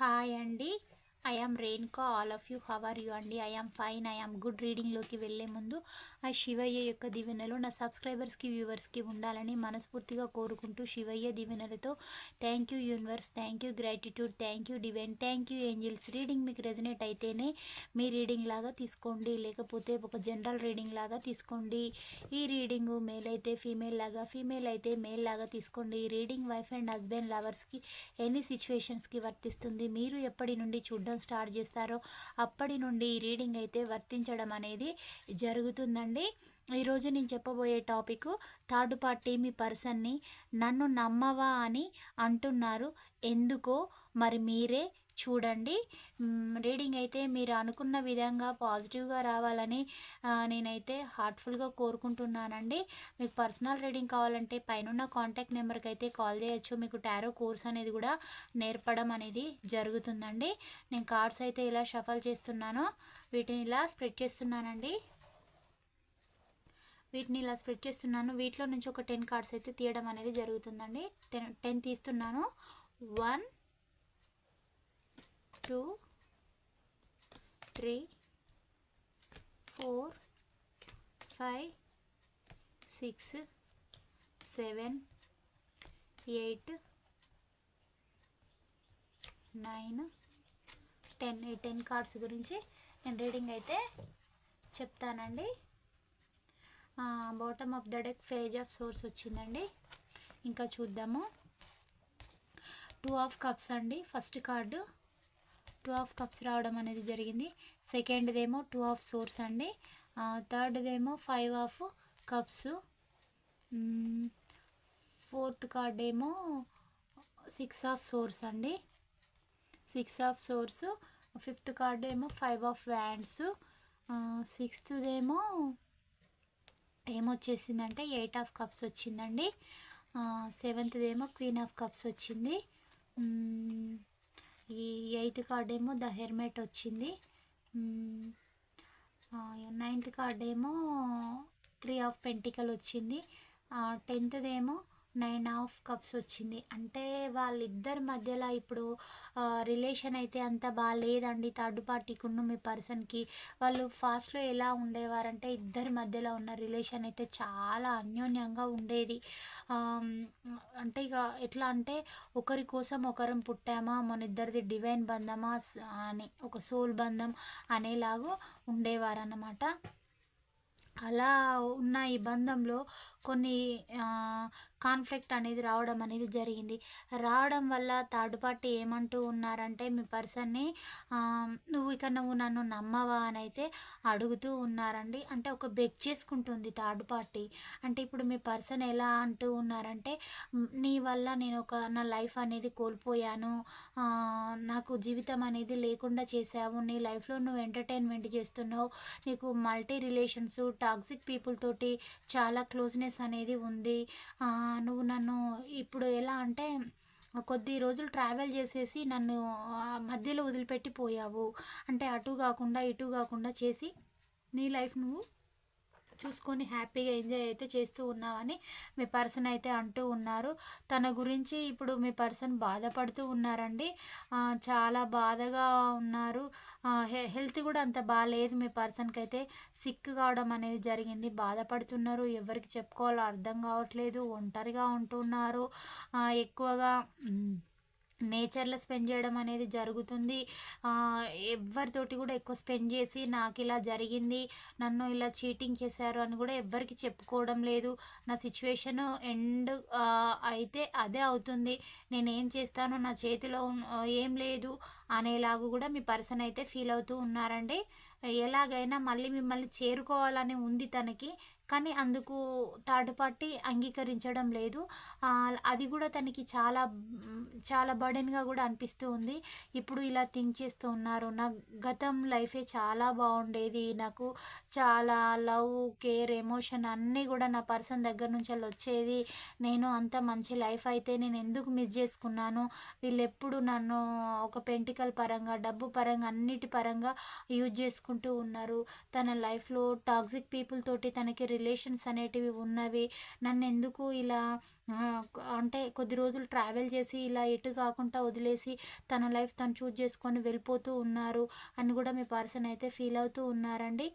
Hi అండి. I am Renuka all of you how are you అండి I am fine I am good రీడింగ్లోకి వెళ్ళే ముందు ఆ శివయ్య యొక్క దీవెనలు నా సబ్స్క్రైబర్స్కి వ్యూవర్స్కి ఉండాలని మనస్ఫూర్తిగా కోరుకుంటూ శివయ్య దీవెనలతో thank you universe thank you gratitude thank you divine thank you angels reading మీకు రెజనేట్ అయితేనే మీ రీడింగ్ లాగా తీసుకోండి. లేకపోతే ఒక జనరల్ రీడింగ్ లాగా తీసుకోండి. ఈ రీడింగ్ మేల్ అయితే ఫీమేల్ లాగా ఫీమేల్ అయితే మేల్ లాగా తీసుకోండి. ఈ రీడింగ్ వైఫ్ అండ్ హస్బెండ్ లవర్స్కి ఎన్ని సిచ్యువేషన్స్కి వర్తిస్తుంది. మీరు ఎప్పటి నుండి చూడడం స్టార్ట్ చేస్తారో అప్పటి నుండి ఈ రీడింగ్ అయితే వర్తించడం అనేది జరుగుతుందండి. ఈరోజు నేను చెప్పబోయే టాపిక్ థర్డ్ పార్టీ మీ పర్సన్ని నన్ను నమ్మవా అని అంటున్నారు. ఎందుకో మరి మీరే చూడండి. రీడింగ్ అయితే మీరు అనుకున్న విధంగా పాజిటివ్గా రావాలని నేనైతే హార్ట్ఫుల్గా కోరుకుంటున్నానండి. మీకు పర్సనల్ రీడింగ్ కావాలంటే పైన కాంటాక్ట్ నెంబర్కి అయితే కాల్ చేయొచ్చు. మీకు టారో కోర్స్ అనేది కూడా నేర్పడం అనేది జరుగుతుందండి. నేను కార్డ్స్ అయితే ఇలా షఫల్ చేస్తున్నాను. వీటిని ఇలా స్ప్రెడ్ చేస్తున్నానండి. వీటిని ఇలా స్ప్రెడ్ చేస్తున్నాను. వీటిలో నుంచి ఒక టెన్ కార్డ్స్ అయితే తీయడం అనేది జరుగుతుందండి. టెన్ టెన్ తీస్తున్నాను. One two three four five six seven eight nine ten. ఈ టెన్ కార్డ్స్ గురించి నేను రీడింగ్ అయితే చెప్తానండి. Bottom of the deck page of swords వచ్చిందండి. ఇంకా చూద్దాము. టూ ఆఫ్ కప్స్ అండి first card. Two of cups రావడం అనేది జరిగింది. సెకండ్దేమో టూ ఆఫ్ సోర్స్ అండి. థర్డ్దేమో five of cups. Fourth card ఏమో సిక్స్ ఆఫ్ సోర్స్ అండి. Six of swords fifth card ఏమో ఫైవ్ ఆఫ్ వ్యాండ్స్. సిక్స్త్దేమో ఏమొచ్చేసిందంటే ఎయిట్ ఆఫ్ కప్స్ వచ్చిందండి. సెవెంత్దేమో క్వీన్ ఆఫ్ కప్స్ వచ్చింది. ఈ ఎయిత్ కార్డ్ ఏమో ద హెర్మెట్ వచ్చింది. నైన్త్ కార్డ్ ఏమో త్రీ ఆఫ్ పెంటికల్ వచ్చింది. టెన్త్దేమో నైన్ ఆఫ్ కప్స్ వచ్చింది. అంటే వాళ్ళిద్దరి మధ్యలో ఇప్పుడు రిలేషన్ అయితే అంత బాగాలేదండి థర్డ్ పార్టీకి ఉన్న మీ పర్సన్కి వాళ్ళు ఫాస్ట్లో ఎలా ఉండేవారంటే ఇద్దరి మధ్యలో ఉన్న రిలేషన్ అయితే చాలా అన్యోన్యంగా ఉండేది. అంటే ఇక ఎట్లా అంటే ఒకరి కోసం ఒకరం పుట్టామా మన ఇద్దరిది డివైన్ బంధమా అని ఒక సోల్ బంధం అనేలాగా ఉండేవారన్నమాట. అలా ఉన్న ఈ బంధంలో కొన్ని కాన్ఫ్లిక్ట్ అనేది రావడం అనేది జరిగింది. రావడం వల్ల థర్డ్ పార్టీ ఏమంటూ ఉన్నారంటే మీ పర్సన్ని నువ్వు ఇక నువ్వు నన్ను నమ్మవా అని అయితే అడుగుతూ ఉన్నారండి. అంటే ఒక బెగ్ చేసుకుంటుంది థర్డ్ పార్టీ అంటే ఇప్పుడు మీ పర్సన్ ఎలా అంటూ ఉన్నారంటే నీ వల్ల నేను ఒక నా లైఫ్ అనేది కోల్పోయాను. నాకు జీవితం అనేది లేకుండా చేసావు నీ లైఫ్లో నువ్వు ఎంటర్టైన్మెంట్ చేస్తున్నావు. నీకు మల్టీ రిలేషన్స్ టాక్సిక్ పీపుల్ తోటి చాలా క్లోజ్నెస్ అనేది ఉంది. నువ్వు నన్ను ఇప్పుడు ఎలా అంటే కొద్ది రోజులు ట్రావెల్ చేసేసి నన్ను మధ్యలో వదిలిపెట్టి పోయావు అంటే అటు కాకుండా ఇటు కాకుండా చేసి నీ లైఫ్ నువ్వు చూసుకొని హ్యాపీగా ఎంజాయ్ అయితే చేస్తూ ఉన్నామని మీ పర్సన్ అయితే అంటూ ఉన్నారు. తన గురించి ఇప్పుడు మీ పర్సన్ బాధపడుతూ ఉన్నారండి. చాలా బాధగా ఉన్నారు. హెల్త్ కూడా అంత బాగాలేదు మీ పర్సన్కి అయితే సిక్ కావడం అనేది జరిగింది. బాధపడుతున్నారు. ఎవరికి చెప్పుకోవాలో అర్థం కావట్లేదు. ఒంటరిగా ఉంటున్నారు. ఎక్కువగా నేచర్లో స్పెండ్ చేయడం అనేది జరుగుతుంది. ఎవరితోటి కూడా ఎక్కువ స్పెండ్ చేసి నాకు ఇలా జరిగింది నన్ను ఇలా చీటింగ్ చేశారు అని కూడా ఎవ్వరికి చెప్పుకోవడం లేదు. నా సిచ్యువేషన్ ఎండ్ అయితే అదే అవుతుంది. నేను ఏం చేస్తాను నా చేతిలో ఏం లేదు అనేలాగా కూడా మీ పర్సన్ అయితే ఫీల్ అవుతూ ఉన్నారండి. ఎలాగైనా మళ్ళీ మిమ్మల్ని చేరుకోవాలని ఉంది తనకి. కానీ అందుకు థర్డ్ పార్టీ అంగీకరించడం లేదు. అది కూడా తనకి చాలా చాలా బర్డెన్గా కూడా అనిపిస్తూ ఉంది. ఇప్పుడు ఇలా థింక్ చేస్తూ ఉన్నారు. నా గతం లైఫే చాలా బాగుండేది. నాకు చాలా లవ్ కేర్ ఎమోషన్ అన్నీ కూడా నా పర్సన్ దగ్గర నుంచి వెళ్ళి వచ్చేది. నేను అంత మంచి లైఫ్ అయితే నేను ఎందుకు మిస్ చేసుకున్నాను? వీళ్ళు ఎప్పుడు నన్ను ఒక పెంటికల్ పరంగా డబ్బు పరంగా అన్నిటి పరంగా యూజ్ చేసుకుంటూ ఉన్నారు. తన లైఫ్లో టాక్సిక్ పీపుల్ తోటి తనకి రిలేషన్స్ అనేటివి ఉన్నవి. నన్ను ఎందుకు ఇలా అంటే కొద్ది రోజులు ట్రావెల్ చేసి ఇలా ఎటు కాకుండా వదిలేసి తన లైఫ్ తను చూజ్ చేసుకొని వెళ్ళిపోతూ ఉన్నారు అని కూడా మీ పర్సన్ అయితే ఫీల్ అవుతూ ఉన్నారండి.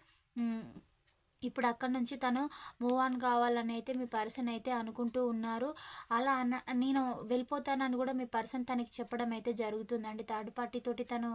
ఇప్పుడు అక్కడ నుంచి తను మూవ్ ఆన్ కావాలని అయితే మీ పర్సన్ అయితే అనుకుంటూ ఉన్నారు. అలా అన్న నేను వెళ్ళిపోతానని కూడా మీ పర్సన్ తనకి చెప్పడం అయితే జరుగుతుందండి. థర్డ్ పార్టీ తోటి తను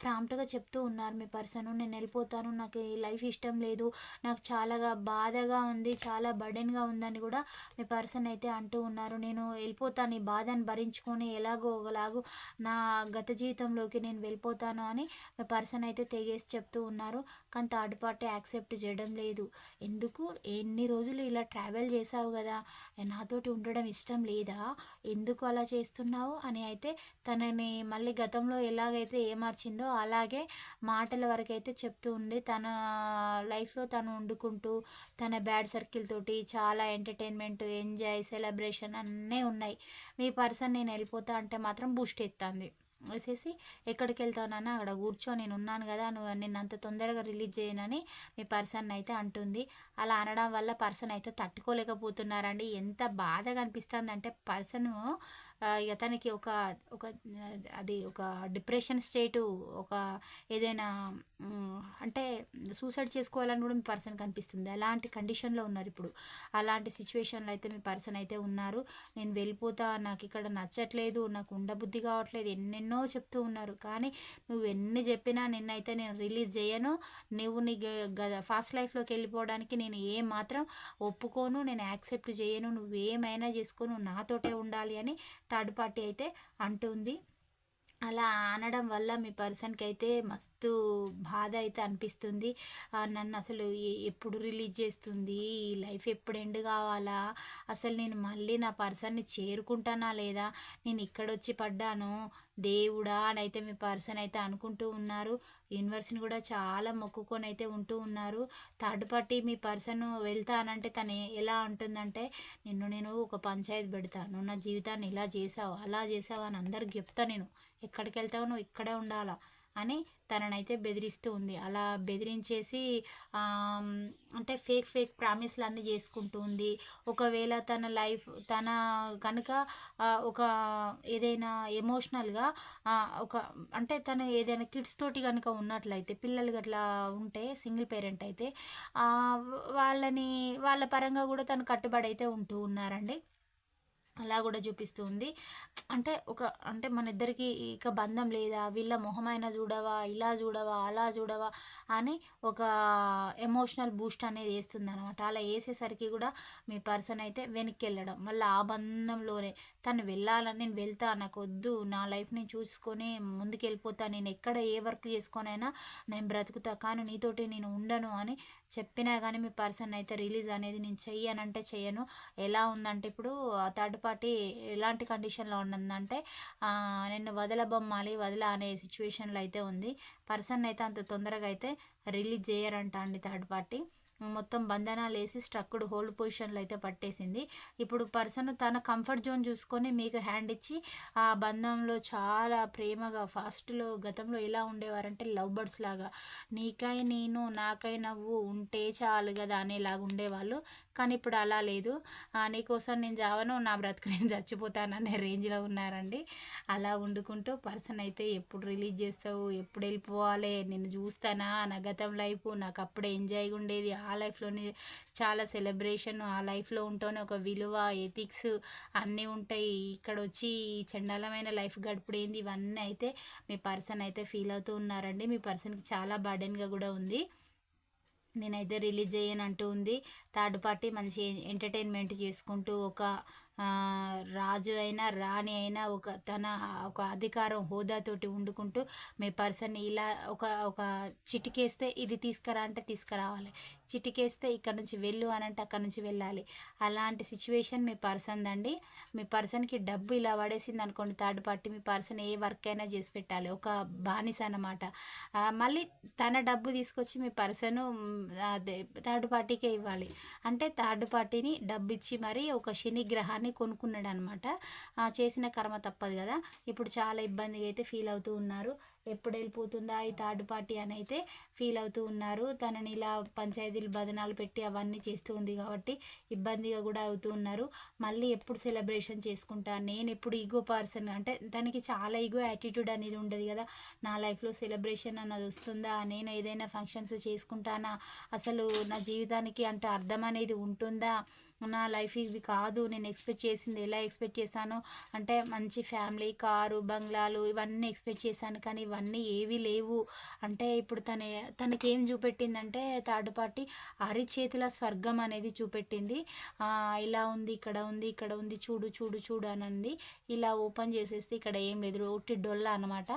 ఫ్రామ్ట్గా చెప్తూ ఉన్నారు మీ పర్సన్ నేను వెళ్ళిపోతాను నాకు ఈ లైఫ్ ఇష్టం లేదు నాకు చాలాగా బాధగా ఉంది చాలా బర్డెన్గా ఉందని కూడా మీ పర్సన్ అయితే అంటూ ఉన్నారు. నేను వెళ్ళిపోతాను ఈ బాధను భరించుకొని ఎలాగో ఒకలాగో నా గత జీవితంలోకి నేను వెళ్ళిపోతాను అని మీ పర్సన్ అయితే తెగేసి చెప్తూ ఉన్నారు. కానీ థర్డ్ పార్టీ యాక్సెప్ట్ చేయడం లేదు. ఎందుకు? ఎన్ని రోజులు ఇలా ట్రావెల్ చేసావు కదా? నాతోటి ఉండడం ఇష్టం లేదా? ఎందుకు అలా చేస్తున్నావు? అని అయితే తనని మళ్ళీ గతంలో ఎలాగైతే ఏమార్చిందో అలాగే మాటల వరకు అయితే చెప్తూ ఉంది. తన లైఫ్లో తను వండుకుంటూ తన బ్యాడ్ సర్కిల్ తోటి చాలా ఎంటర్టైన్మెంట్ ఎంజాయ్ సెలబ్రేషన్ అన్నీ ఉన్నాయి. మీ పర్సన్ నేను వెళ్ళిపోతా అంటే మాత్రం బూస్ట్ ఎత్తాంది. వేసేసి ఎక్కడికి వెళ్తావునన్నా అక్కడ కూర్చో నేను ఉన్నాను కదా నువ్వు నేను అంత తొందరగా రిలీజ్ చేయనని మీ పర్సన్ అయితే అంటుంది. అలా అనడం వల్ల పర్సన్ అయితే తట్టుకోలేకపోతున్నారండి. ఎంత బాధగా అనిపిస్తుంది అంటే పర్సన్ ఇక తనకి ఒక ఒక అది ఒక డిప్రెషన్ స్టేటు ఒక ఏదైనా అంటే సూసైడ్ చేసుకోవాలని కూడా మీ పర్సన్ కనిపిస్తుంది. అలాంటి కండిషన్లో ఉన్నారు ఇప్పుడు. అలాంటి సిచ్యువేషన్లో అయితే మీ పర్సన్ అయితే ఉన్నారు. నేను వెళ్ళిపోతా నాకు ఇక్కడ నచ్చట్లేదు నాకు ఉండబుద్ధి కావట్లేదు ఎన్నెన్నో చెప్తూ ఉన్నారు. కానీ నువ్వు ఎన్ని చెప్పినా నిన్నైతే నేను రిలీజ్ చేయను. నువ్వు నీ ఫాస్ట్ లైఫ్లోకి వెళ్ళిపోవడానికి నేను ఏ మాత్రం ఒప్పుకోను నేను యాక్సెప్ట్ చేయను నువ్వు ఏమైనా చేసుకోను నాతోటే ఉండాలి అని థర్డ్ పార్టీ అయితే అంటుంది. అలా అనడం వల్ల మీ పర్సన్కి అయితే మస్తు బాధ అయితే అనిపిస్తుంది. నన్ను అసలు ఎప్పుడు రిలీజ్ చేస్తుంది? ఈ లైఫ్ ఎప్పుడు ఎండ్ కావాలా? అసలు నేను మళ్ళీ నా పర్సన్ని చేరుకుంటానా లేదా? నేను ఇక్కడొచ్చి పడ్డాను. దేవుడా అని అయితే మీ పర్సన్ అయితే అనుకుంటూ ఉన్నారు. యూనివర్స్ని కూడా చాలా మొక్కుకొని అయితే ఉంటూ ఉన్నారు. థర్డ్ పార్టీ మీ పర్సన్ వెళ్తానంటే తను ఎలా ఉంటుందంటే నిన్ను నేను ఒక పంచాయతీ పెడతాను. నా జీవితాన్ని ఇలా చేసావు అలా చేసావు అని అందరికి చెప్తా నేను. ఎక్కడికి వెళ్తావు నువ్వు ఇక్కడే ఉండాలా? అని తననైతే బెదిరిస్తూ ఉంది. అలా బెదిరించేసి అంటే ఫేక్ ఫేక్ ప్రామిస్లు అన్నీ చేసుకుంటూ ఉంది. ఒకవేళ తన లైఫ్ తన కనుక ఒక ఏదైనా ఎమోషనల్గా ఒక అంటే తను ఏదైనా కిడ్స్ తోటి కనుక ఉన్నట్లయితే పిల్లలు అట్లా ఉంటే సింగిల్ పేరెంట్ అయితే వాళ్ళని వాళ్ళ పరంగా కూడా తను కట్టుబడి అయితే ఉంటూ ఉన్నారండి. అలా కూడా చూపిస్తూ ఉంది. అంటే ఒక అంటే మన ఇద్దరికి ఇక బంధం లేదా వీళ్ళ మొహమైన చూడవా ఇలా చూడవా అలా చూడవా అని ఒక ఎమోషనల్ బూస్ట్ అనేది వేస్తుంది అనమాట అలా వేసేసరికి కూడా మీ పర్సన్ అయితే వెనక్కి వెళ్ళడం మళ్ళీ ఆ బంధంలోనే తను వెళ్ళాలని నేను వెళ్తా నాకు వద్దు నా లైఫ్ నేను చూసుకొని ముందుకెళ్ళిపోతాను నేను ఎక్కడ ఏ వర్క్ చేసుకొనైనా నేను బ్రతుకుతా. కానీ నీతోటి నేను ఉండను అని చెప్పినా కానీ మీ పర్సన్ అయితే రిలీజ్ అనేది నేను చెయ్యనంటే చెయ్యను. ఎలా ఉందంటే ఇప్పుడు థర్డ్ పార్టీ ఎలాంటి కండిషన్లో ఉన్నదంటే నిన్ను వదలబొమ్మాలి వదల అనే సిచ్యువేషన్లో అయితే ఉంది. పర్సన్ అయితే అంత తొందరగా అయితే రిలీజ్ చేయరంట అండి థర్డ్ పార్టీ. మొత్తం బంధనాలు వేసి స్ట్రక్డ్ హోల్డ్ పొజిషన్లో అయితే పట్టేసింది. ఇప్పుడు పర్సన్ తన కంఫర్ట్ జోన్ చూసుకొని మీకు హ్యాండ్ ఇచ్చి ఆ బంధంలో చాలా ప్రేమగా ఫాస్ట్లో గతంలో ఎలా ఉండేవారంటే లవ్ బర్డ్స్ లాగా. నీకై నేను నాకై నవ్వు ఉంటే చాలు కదా అనేలాగా ఉండేవాళ్ళు. కానీ ఇప్పుడు అలా లేదు. నీకోసం నేను చావను నా బ్రతుకు నేను చచ్చిపోతాననే రేంజ్లో ఉన్నారండి. అలా వండుకుంటూ పర్సన్ అయితే ఎప్పుడు రిలీజ్ చేస్తావు ఎప్పుడు వెళ్ళిపోవాలి నేను చూస్తానా నా గతం లైఫ్ నాకు అప్పుడే ఎంజాయ్గా ఉండేది ఆ లైఫ్లోనే చాలా సెలబ్రేషన్ ఆ లైఫ్లో ఉంటూనే ఒక విలువ ఎథిక్స్ అన్నీ ఉంటాయి. ఇక్కడ వచ్చి చండాలమైన లైఫ్ గడిపడేంది ఇవన్నీ అయితే మీ పర్సన్ అయితే ఫీల్ అవుతూ ఉన్నారండి. మీ పర్సన్కి చాలా బర్డెన్గా కూడా ఉంది. నేనైతే రిలీజ్ చేయనంటూ ఉంది. థర్డ్ పార్టీ మంచి ఎంటర్టైన్మెంట్ చేసుకుంటూ ఒక రాజు అయినా రాణి అయినా ఒక తన ఒక అధికారం హోదాతోటి వండుకుంటూ మీ పర్సన్ ఇలా ఒక ఒక చిటికేస్తే ఇది తీసుకురా అంటే తీసుకురావాలి. చిటికేస్తే ఇక్కడ నుంచి వెళ్ళు అని అంటే అక్కడ నుంచి వెళ్ళాలి. అలాంటి సిచ్యువేషన్ మీ పర్సన్ అండి. మీ పర్సన్కి డబ్బు ఇలా పడేసింది అనుకోండి థర్డ్ పార్టీ మీ పర్సన్ ఏ వర్క్ అయినా చేసి పెట్టాలి. ఒక బానిస అనమాట మళ్ళీ తన డబ్బు తీసుకొచ్చి మీ పర్సన్ థర్డ్ పార్టీకే ఇవ్వాలి. అంటే థర్డ్ పార్టీని డబ్బు ఇచ్చి మరీ ఒక శని గ్రహాన్ని కొనుక్కున్నాడు అనమాట చేసిన కర్మ తప్పదు కదా. ఇప్పుడు చాలా ఇబ్బందిగా అయితే ఫీల్ అవుతూ ఉన్నారు. ఎప్పుడు వెళ్ళిపోతుందా ఈ థర్డ్ పార్టీ అని అయితే ఫీల్ అవుతూ ఉన్నారు. తనని ఇలా పంచాయతీలు బదనాలు పెట్టి అవన్నీ చేస్తూ ఉంది కాబట్టి ఇబ్బందిగా కూడా అవుతూ ఉన్నారు. మళ్ళీ ఎప్పుడు సెలబ్రేషన్ చేసుకుంటా? నేను ఎప్పుడు ఈగో పర్సన్ అంటే తనకి చాలా ఈగో యాటిట్యూడ్ అనేది ఉండదు కదా. నా లైఫ్లో సెలబ్రేషన్ అన్నది వస్తుందా? నేను ఏదైనా ఫంక్షన్స్ చేసుకుంటానా? అసలు నా జీవితానికి అంటే అర్థం అనేది ఉంటుందా? నా లైఫ్ ఇది కాదు నేను ఎక్స్పెక్ట్ చేసింది ఎలా ఎక్స్పెక్ట్ చేశాను అంటే మంచి ఫ్యామిలీ కారు బంగ్లాలు ఇవన్నీ ఎక్స్పెక్ట్ చేశాను కానీ ఇవన్నీ ఏవీ లేవు. అంటే ఇప్పుడు తన తనకి ఏం చూపెట్టిందంటే థర్డ్ పార్టీ అరిచేతుల స్వర్గం అనేది చూపెట్టింది. ఇలా ఉంది ఇక్కడ ఉంది ఇక్కడ ఉంది చూడు చూడు చూడు అని అంది ఇలా ఓపెన్ చేసేస్తే ఇక్కడ ఏం లేదు ఒట్టి డొల్ల అనమాట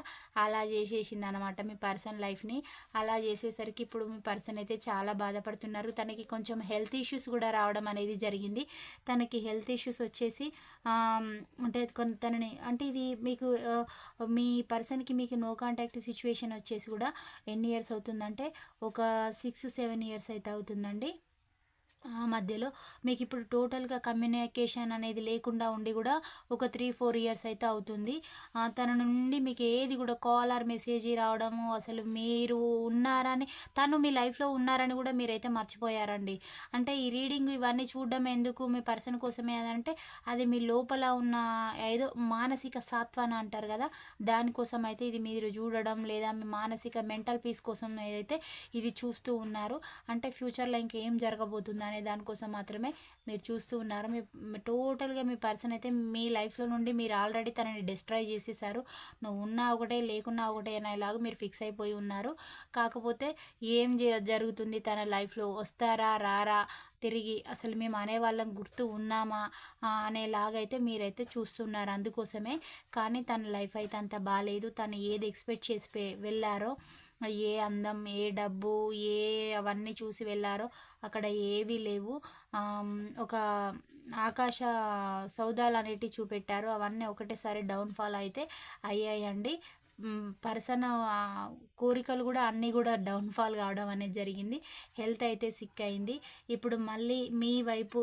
అలా చేసేసింది అనమాట మీ పర్సన్ లైఫ్ని. అలా చేసేసరికి ఇప్పుడు మీ పర్సన్ అయితే చాలా బాధపడుతున్నారు. తనకి కొంచెం హెల్త్ ఇష్యూస్ కూడా రావడం అనేది జరిగింది. తనకి హెల్త్ ఇష్యూస్ వచ్చేసి అంటే కొన్ని తనని అంటే ఇది మీకు మీ పర్సన్కి మీకు నో కాంటాక్ట్ సిచ్యువేషన్ వచ్చేసి కూడా ఎన్ని ఇయర్స్ అవుతుందంటే ఒక సిక్స్ సెవెన్ ఇయర్స్ అయితే అవుతుందండి. మధ్యలో మీకు ఇప్పుడు టోటల్గా కమ్యూనికేషన్ అనేది లేకుండా ఉండి కూడా ఒక త్రీ ఫోర్ ఇయర్స్ అయితే అవుతుంది. తన నుండి మీకు ఏది కూడా కాల్ ఆర్ మెసేజ్ రావడము అసలు మీరు ఉన్నారని తను మీ లైఫ్లో ఉన్నారని కూడా మీరైతే మర్చిపోయారండి. అంటే ఈ రీడింగ్ ఇవన్నీ చూడడం ఎందుకు మీ పర్సన్ కోసమే అంటే అది మీ లోపల ఉన్న ఏదో మానసిక సాత్వాన అంటారు కదా దానికోసం అయితే ఇది మీరు చూడడం లేదా మీ మానసిక మెంటల్ పీస్ కోసం ఏదైతే ఇది చూస్తూ ఉన్నారు. అంటే ఫ్యూచర్లో ఇంకేం జరగబోతుంది అనే దానికోసం మాత్రమే మీరు చూస్తూ ఉన్నారు. మీ టోటల్గా మీ పర్సన్ అయితే మీ లైఫ్లో నుండి మీరు ఆల్రెడీ తనని డిస్ట్రాయ్ చేసేసారు. నువ్వు ఉన్నా ఒకటే లేకున్నా ఒకటే అనేలాగా మీరు ఫిక్స్ అయిపోయి ఉన్నారు. కాకపోతే ఏం జరుగుతుంది? తన లైఫ్లో వస్తారా రారా? తిరిగి అసలు మేము అనేవాళ్ళం గుర్తు ఉన్నామా? అనేలాగైతే మీరైతే చూస్తున్నారు అందుకోసమే. కానీ తన లైఫ్ అయితే అంత బాగాలేదు తను ఏది ఎక్స్పెక్ట్ చేసి వెళ్ళారో ఏ అందం ఏ డబ్బు ఏ అవన్నీ చూసి వెళ్ళారో అక్కడ ఏవీ లేవు. ఒక ఆకాశ సౌదాలు అనేటివి చూపెట్టారు. అవన్నీ ఒకటేసారి డౌన్ఫాల్ అయితే అయ్యాయండి. పర్సన్ కోరికలు కూడా అన్నీ కూడా డౌన్ఫాల్ కావడం అనేది జరిగింది. హెల్త్ అయితే సిక్ అయింది. ఇప్పుడు మళ్ళీ మీ వైపు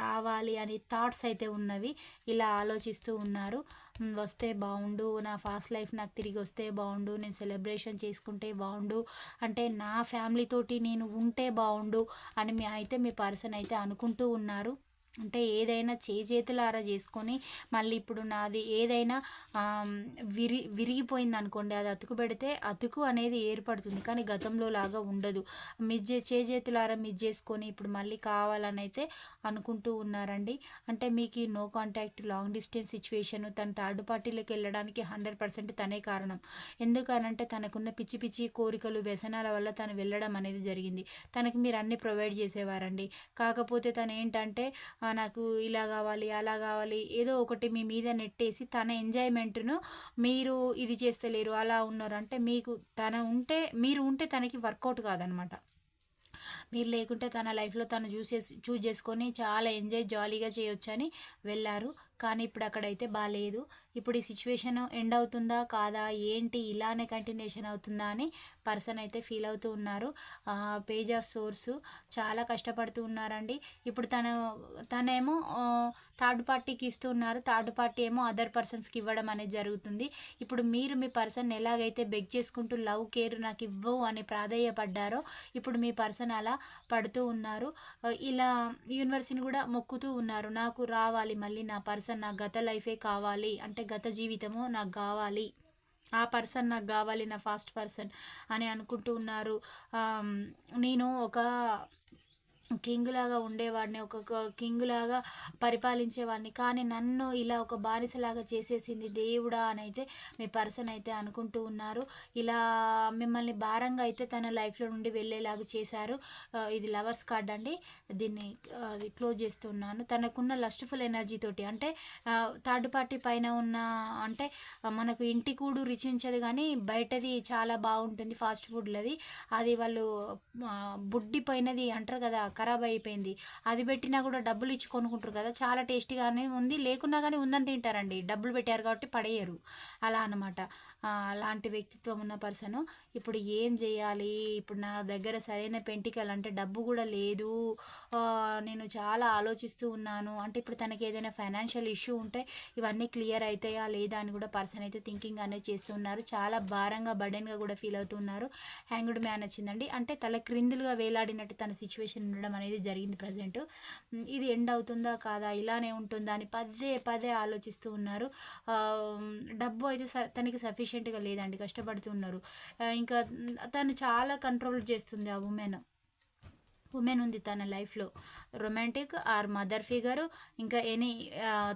రావాలి అని థాట్స్ అయితే ఉన్నవి. ఇలా ఆలోచిస్తూ ఉన్నారు. వస్తే బాగుండు నా ఫాస్ట్ లైఫ్ నాకు తిరిగి వస్తే బాగుండు నేను సెలబ్రేషన్ చేసుకుంటే బాగుండు అంటే నా ఫ్యామిలీతోటి నేను ఉంటే బాగుండు అని మీ అయితే మీ పర్సన్ అయితే అనుకుంటూ ఉన్నారు. అంటే ఏదైనా చేతులారా చేసుకొని మళ్ళీ ఇప్పుడు నాది ఏదైనా విరి విరిగిపోయింది అనుకోండి అది అతుకు పెడితే అతుకు అనేది ఏర్పడుతుంది. కానీ గతంలో లాగా ఉండదు. మిజ్ చేతులారా మిజ్ చేసుకొని ఇప్పుడు మళ్ళీ కావాలని అయితే అనుకుంటూ ఉన్నారండి. అంటే మీకు no contact long distance situation తన థర్డ్ పార్టీలోకి వెళ్ళడానికి హండ్రెడ్ పర్సెంట్ తనే కారణం. ఎందుకనంటే తనకున్న పిచ్చి పిచ్చి కోరికలు వ్యసనాల వల్ల తను వెళ్ళడం అనేది జరిగింది. తనకి మీరు అన్ని ప్రొవైడ్ చేసేవారండి. కాకపోతే తను ఏంటంటే నాకు ఇలా కావాలి అలా కావాలి ఏదో ఒకటి మీ మీద నెట్టేసి తన ఎంజాయ్మెంట్ను మీరు ఇది చేస్తలేరు అలా ఉన్నారు. అంటే మీకు తన ఉంటే మీరు ఉంటే తనకి వర్కౌట్ కాదనమాట. మీరు లేకుంటే తన లైఫ్లో తను చూసే చూజ్ చేసుకొని చాలా ఎంజాయ్ జాలీగా చేయొచ్చని వెళ్ళారు. కానీ ఇప్పుడు అక్కడైతే బాగాలేదు ఇప్పుడు ఈ సిచ్యువేషన్ ఎండ్ అవుతుందా? కాదా? ఏంటి? ఇలానే కంటిన్యూషన్ అవుతుందా? అని పర్సన్ అయితే ఫీల్ అవుతూ ఉన్నారు. పేజ్ ఆఫ్ సోర్సు చాలా కష్టపడుతూ ఉన్నారండి. ఇప్పుడు తను తనేమో థర్డ్ పార్టీకి ఇస్తూ ఉన్నారు. థర్డ్ పార్టీ ఏమో అదర్ పర్సన్స్కి ఇవ్వడం అనేది జరుగుతుంది. ఇప్పుడు మీరు మీ పర్సన్ ఎలాగైతే బెగ్ చేసుకుంటూ లవ్ కేర్ నాకు ఇవ్వవు అని ప్రాధేయపడ్డారో ఇప్పుడు మీ పర్సన్ అలా పడుతూ ఉన్నారు. ఇలా యూనివర్సిటీని కూడా మొక్కుతూ ఉన్నారు. నాకు రావాలి మళ్ళీ నా పర్సన్ నా గత లైఫే కావాలి. అంటే గత జీవితము నాకు కావాలి. ఆ పర్సన్ నాకు కావాలి నా ఫాస్ట్ పర్సన్ అని అనుకుంటూ ఉన్నారు. నేను ఒక కింగ్ లాగా ఉండేవాడిని ఒక కింగ్ లాగా పరిపాలించేవాడిని. కానీ నన్ను ఇలా ఒక బానిసలాగా చేసేసింది దేవుడా అని అయితే మీ పర్సన్ అయితే అనుకుంటూ ఉన్నారు. ఇలా మిమ్మల్ని భారంగా అయితే తన లైఫ్లో నుండి వెళ్ళేలాగా చేశారు. ఇది లవర్స్ కార్డ్ అండి. దీన్ని అది క్లోజ్ చేస్తున్నాను. తనకున్న లస్ట్ఫుల్ ఎనర్జీ తోటి అంటే థర్డ్ పార్టీ పైన ఉన్న అంటే మనకు ఇంటి కూడు రుచించదు కానీ బయటది చాలా బాగుంటుంది ఫాస్ట్ ఫుడ్లది. అది వాళ్ళు బుడ్డి పైనది అంటారు కదా ఖరాబ్ అయిపోయింది. అది పెట్టినా కూడా డబ్బులు ఇచ్చి కొనుక్కుంటారు కదా చాలా టేస్టీగానే ఉంది. లేకున్నా కానీ ఉందని తింటారండి. డబ్బులు పెట్టారు కాబట్టి పడేయరు. అలా అనమాట అలాంటి వ్యక్తిత్వం ఉన్న పర్సన్. ఇప్పుడు ఏం చేయాలి? ఇప్పుడు నా దగ్గర సరైన పెంటికల్ అంటే డబ్బు కూడా లేదు. నేను చాలా ఆలోచిస్తూ ఉన్నాను. అంటే ఇప్పుడు తనకి ఏదైనా ఫైనాన్షియల్ ఇష్యూ ఉంటే ఇవన్నీ క్లియర్ అవుతాయా లేదా అని కూడా పర్సన్ అయితే థింకింగ్ అనేది చేస్తున్నారు. చాలా భారంగా బర్డెన్గా కూడా ఫీల్ అవుతున్నారు. హ్యాంగ్డ్ మ్యాన్ వచ్చిందండి. అంటే తల క్రిందులుగా వేలాడినట్టు తన సిచ్యువేషన్ ఉండడం అనేది జరిగింది ప్రజెంట్ ఇది ఎండ్ అవుతుందా కాదా? ఇలానే ఉంటుందా అని పదే పదే ఆలోచిస్తూ ఉన్నారు. డబ్బు అయితే తనకి తనకి పేషెంట్గా లేదండి కష్టపడుతున్నారు ఇంకా తను చాలా కంట్రోల్ చేస్తుంది ఆ ఉమెన్ ఉమెన్ ఉంది తన లైఫ్లో. Romantic or mother figure. ఇంకా ఎనీ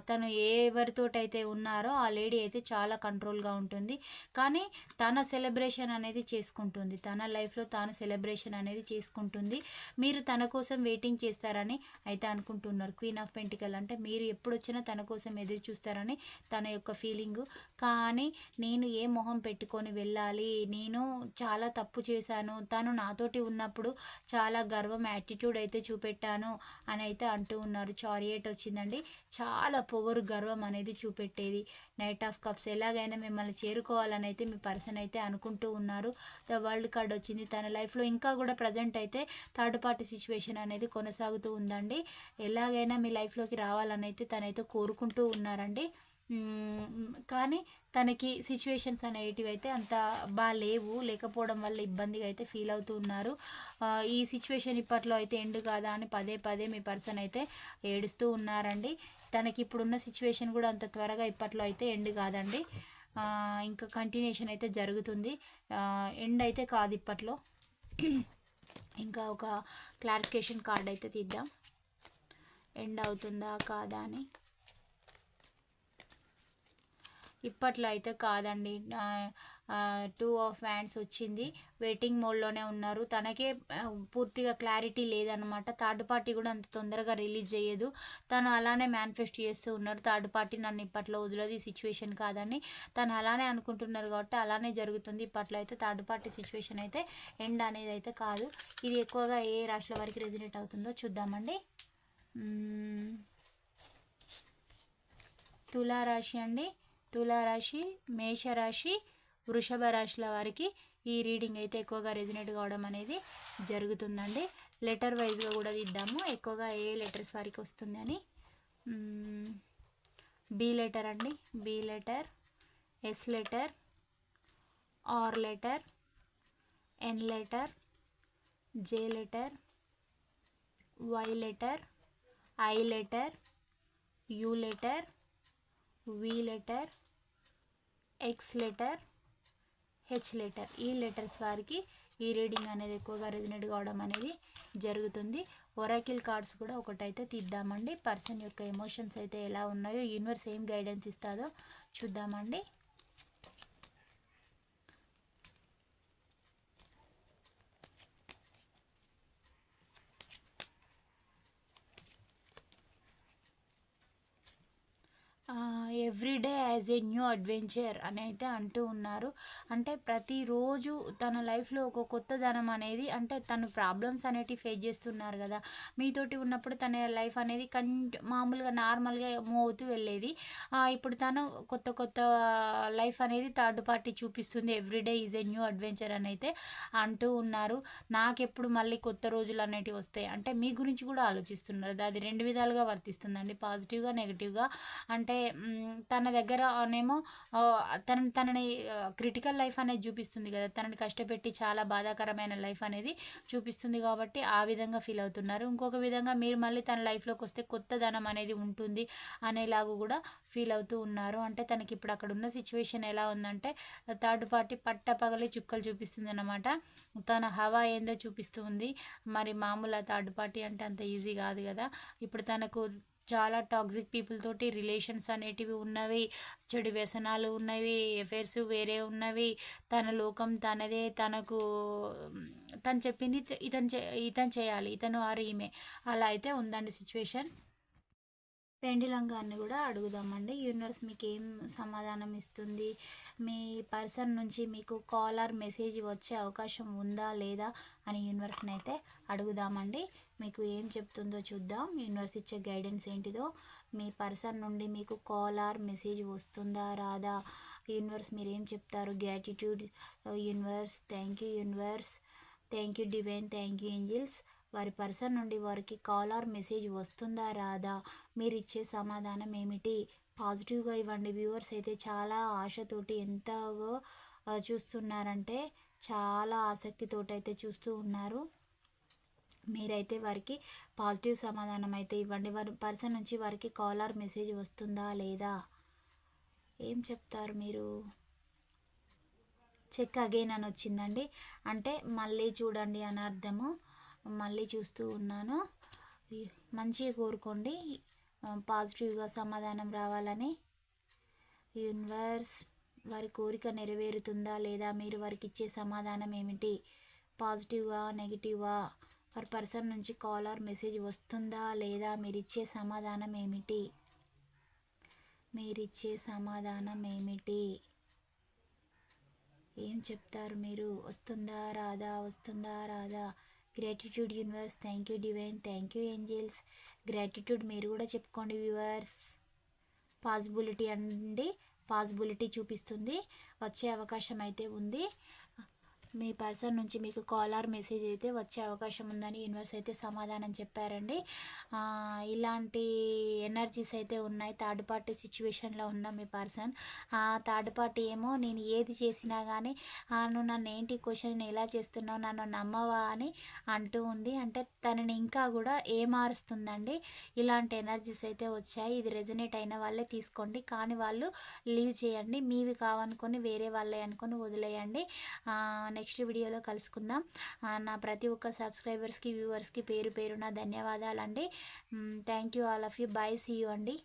తను ఎవరితోటైతే ఉన్నారో ఆ లేడీ అయితే చాలా కంట్రోల్గా ఉంటుంది. కానీ తన సెలబ్రేషన్ అనేది చేసుకుంటుంది. తన లైఫ్లో తాను సెలబ్రేషన్ అనేది చేసుకుంటుంది. మీరు తన కోసం వెయిటింగ్ చేస్తారని అయితే అనుకుంటున్నారు. క్వీన్ ఆఫ్ పెంటికల్ అంటే మీరు ఎప్పుడు వచ్చినా తన కోసం ఎదురు చూస్తారని తన యొక్క ఫీలింగు. కానీ నేను ఏ మొహం పెట్టుకొని వెళ్ళాలి? నేను చాలా తప్పు చేశాను. తను నాతోటి ఉన్నప్పుడు చాలా గర్వం యాటిట్యూడ్ అయితే చూపెట్టాను అని అయితే అంటూ ఉన్నారు. చారియట్ వచ్చిందండి. చాలా పొగరు గర్వం అనేది చూపెట్టేది. నైట్ ఆఫ్ కప్స్ ఎలాగైనా మిమ్మల్ని చేరుకోవాలని అయితే మీ పర్సన్ అయితే అనుకుంటూ ఉన్నారు. ద వరల్డ్ కార్డ్ వచ్చింది. తన లైఫ్లో ఇంకా కూడా ప్రజెంట్ అయితే థర్డ్ పార్టీ సిచ్యువేషన్ అనేది కొనసాగుతూ ఉందండి. ఎలాగైనా మీ లైఫ్లోకి రావాలని అయితే తనైతే కోరుకుంటూ ఉన్నారండి. కానీ తనకి సిచ్యువేషన్స్ అనేటివి అయితే అంత బాగా లేవు. లేకపోవడం వల్ల ఇబ్బందిగా అయితే ఫీల్ అవుతూ ఉన్నారు. ఈ సిచ్యువేషన్ ఇప్పట్లో అయితే ఎండు కాదా అని పదే పదే మీ పర్సన్ అయితే ఏడుస్తూ ఉన్నారండి. తనకి ఇప్పుడున్న సిచ్యువేషన్ కూడా అంత త్వరగా ఇప్పట్లో అయితే ఎండు కాదండి. ఇంకా కంటిన్యూషన్ అయితే జరుగుతుంది. ఎండ్ అయితే కాదు ఇప్పట్లో. ఇంకా ఒక క్లారిఫికేషన్ కార్డ్ అయితే తీద్దాం. ఎండ్ అవుతుందా కాదా అని. ఇప్పట్లో అయితే కాదండి. టూ ఆఫ్ హ్యాండ్స్ వచ్చింది. వెయిటింగ్ మోడ్లోనే ఉన్నారు. తనకే పూర్తిగా క్లారిటీ లేదనమాట థర్డ్ పార్టీ కూడా అంత తొందరగా రిలీజ్ చేయదు. తను అలానే మేనిఫెస్ట్ చేస్తూ ఉన్నారు. థర్డ్ పార్టీ నన్ను ఇప్పట్లో వదిలేదు. ఈ సిచ్యువేషన్ కాదని తను అలానే అనుకుంటున్నారు కాబట్టి అలానే జరుగుతుంది. ఇప్పట్లో అయితే థర్డ్ పార్టీ సిచ్యువేషన్ అయితే ఎండ్ అనేది అయితే కాదు. ఇది ఎక్కువగా ఏ రాశుల వరకు రెజినేట్ అవుతుందో చూద్దామండి. తులారాశి అండి. తులారాశి మేషరాశి వృషభ రాశుల వారికి ఈ రీడింగ్ అయితే ఎక్కువగా రెజినేట్ కావడం అనేది జరుగుతుందండి. లెటర్ వైజ్గా కూడా ఇద్దాము ఎక్కువగా ఏ లెటర్స్ వారికి వస్తుంది అని? బి లెటర్ అండి. B letter S letter R letter N letter J letter Y letter I letter U letter V letter X letter H letter ఈ లెటర్స్ వారికి ఈ రీడింగ్ అనేది ఎక్కువగా రెజినేట్ కావడం అనేది జరుగుతుంది. ఒరాకిల్ కార్డ్స్ కూడా ఒకటైతే తీద్దామండి. పర్సన్ యొక్క ఎమోషన్స్ అయితే ఎలా ఉన్నాయో యూనివర్స్ ఏం గైడెన్స్ ఇస్తుందో చూద్దామండి. Everyday as a new adventure అని అయితే అంటూ ఉన్నారు. అంటే ప్రతిరోజు తన లైఫ్లో ఒక కొత్త ధనం అనేది అంటే తను ప్రాబ్లమ్స్ అనేటివి ఫేస్ చేస్తున్నారు కదా. మీతోటి ఉన్నప్పుడు తన లైఫ్ అనేది కన్ మామూలుగా నార్మల్గా మూవ్ అవుతూ వెళ్ళేది. ఇప్పుడు తను కొత్త కొత్త లైఫ్ అనేది థర్డ్ పార్టీ చూపిస్తుంది. Everyday is a new adventure అని అయితే అంటూ ఉన్నారు. నాకెప్పుడు మళ్ళీ కొత్త రోజులు అనేటివి వస్తాయి. అంటే మీ గురించి కూడా ఆలోచిస్తున్నారు. అది రెండు విధాలుగా వర్తిస్తుందండి. పాజిటివ్గా నెగిటివ్గా అంటే తన దగ్గర నేమో తన తనని క్రిటికల్ లైఫ్ అనేది చూపిస్తుంది కదా. తనని కష్టపెట్టి చాలా బాధాకరమైన లైఫ్ అనేది చూపిస్తుంది కాబట్టి ఆ విధంగా ఫీల్ అవుతున్నారు. ఇంకొక విధంగా మీరు మళ్ళీ తన లైఫ్లోకి వస్తే కొత్తదనం అనేది ఉంటుంది అనేలాగా కూడా ఫీల్ అవుతూ ఉన్నారు. అంటే తనకి ఇప్పుడు అక్కడ ఉన్న సిచ్యువేషన్ ఎలా ఉందంటే థర్డ్ పార్టీ పట్ట పగలి చుక్కలు చూపిస్తుంది అనమాట తన హవా ఏందో చూపిస్తుంది మరి మామూలు థర్డ్ పార్టీ అంటే అంత ఈజీ కాదు కదా. ఇప్పుడు తనకు చాలా టాక్సిక్ పీపుల్ తోటి రిలేషన్స్ అనేటివి ఉన్నవి చెడు వ్యసనాలు ఉన్నవి ఎఫైర్స్ వేరే ఉన్నవి. తన లోకం తనదే తనకు తను చెప్పింది ఇతను చే- ఇతను చేయాలి ఇతను ఆరు ఈమె అలా అయితే ఉందండి సిచ్యువేషన్ పెండిలంగాన్ని కూడా అడుగుదామండి. యూనివర్స్ మీకు ఏం సమాధానం ఇస్తుంది? మీ పర్సన్ నుంచి మీకు కాల్ ఆర్ మెసేజ్ వచ్చే అవకాశం ఉందా లేదా అని యూనివర్స్ని అయితే అడుగుదామండి. మీకు ఏం చెప్తుందో చూద్దాం. యూనివర్స్ ఇచ్చే గైడెన్స్ ఏంటిదో మీ పర్సన్ నుండి మీకు కాల్ ఆర్ మెసేజ్ వస్తుందా రాదా? యూనివర్స్ మీరు ఏం చెప్తారు? Gratitude universe thank you universe thank you divine thank you angels. వారి పర్సన్ నుండి వారికి కాల్ ఆర్ మెసేజ్ వస్తుందా రాదా? మీరు ఇచ్చే సమాధానం ఏమిటి? పాజిటివ్గా ఇవ్వండి. వ్యూవర్స్ అయితే చాలా ఆశతోటి ఎంతగా చూస్తున్నారంటే చాలా ఆసక్తితోటి అయితే చూస్తూ ఉన్నారు. మీరైతే వారికి పాజిటివ్ సమాధానం అయితే ఇవ్వండి. వారి పర్సన్ నుంచి వారికి కాల్ ఆర్ మెసేజ్ వస్తుందా లేదా? ఏం చెప్తారు మీరు? చెక్ అగైన్ అని వచ్చిందండి. అంటే మళ్ళీ చూడండి అని అర్థము. మళ్ళీ చూస్తూ ఉన్నాను. మంచిగా కోరుకోండి. పాజిటివ్గా సమాధానం రావాలని యూనివర్స్ వారి కోరిక నెరవేరుతుందా లేదా? మీరు వారికి ఇచ్చే సమాధానం ఏమిటి? పాజిటివ్గా నెగిటివా పర్ పర్సన్ నుంచి కాల్ ఆర్ మెసేజ్ వస్తుందా లేదా? మీరు ఇచ్చే సమాధానం ఏమిటి? మీరిచ్చే సమాధానం ఏమిటి? ఏం చెప్తారు మీరు? వస్తుందా రాదా? వస్తుందా రాదా? Gratitude universe thank you divine thank you angels. Gratitude మీరు కూడా చెప్పుకోండి వ్యూవర్స్. పాసిబిలిటీ అండి పాసిబిలిటీ చూపిస్తుంది. వచ్చే అవకాశం అయితే ఉంది. మీ పర్సన్ నుంచి మీకు కాల్ ఆర్ మెసేజ్ అయితే వచ్చే అవకాశం ఉందని యూనివర్స్ అయితే సమాధానం చెప్పారండి. ఇలాంటి ఎనర్జీస్ అయితే ఉన్నాయి. థర్డ్ పార్టీ సిచ్యువేషన్లో ఉన్న మీ పర్సన్. ఆ థర్డ్ పార్టీ ఏమో నేను ఏది చేసినా కానీ నువ్వు నన్ను ఏంటి క్వశ్చన్ ఎలా చేస్తున్నావు నన్ను నమ్మవా అని అంటూ ఉంది. అంటే తనని ఇంకా కూడా ఏమారుస్తుందండి? ఇలాంటి ఎనర్జీస్ అయితే వచ్చాయి. ఇది రెజనేట్ అయిన వాళ్ళే తీసుకోండి. కానీ వాళ్ళు లీవ్ చేయండి. మీవి కావనుకొని వేరే వాళ్ళే అనుకొని వదిలేయండి. నెక్స్ట్ వీడియోలో కలుసుకుందాం. నా ప్రతి ఒక్క సబ్స్క్రైబర్స్కి వ్యూవర్స్కి పేరు పేరున ధన్యవాదాలండి. Thank you all of you. Bye see you అండి.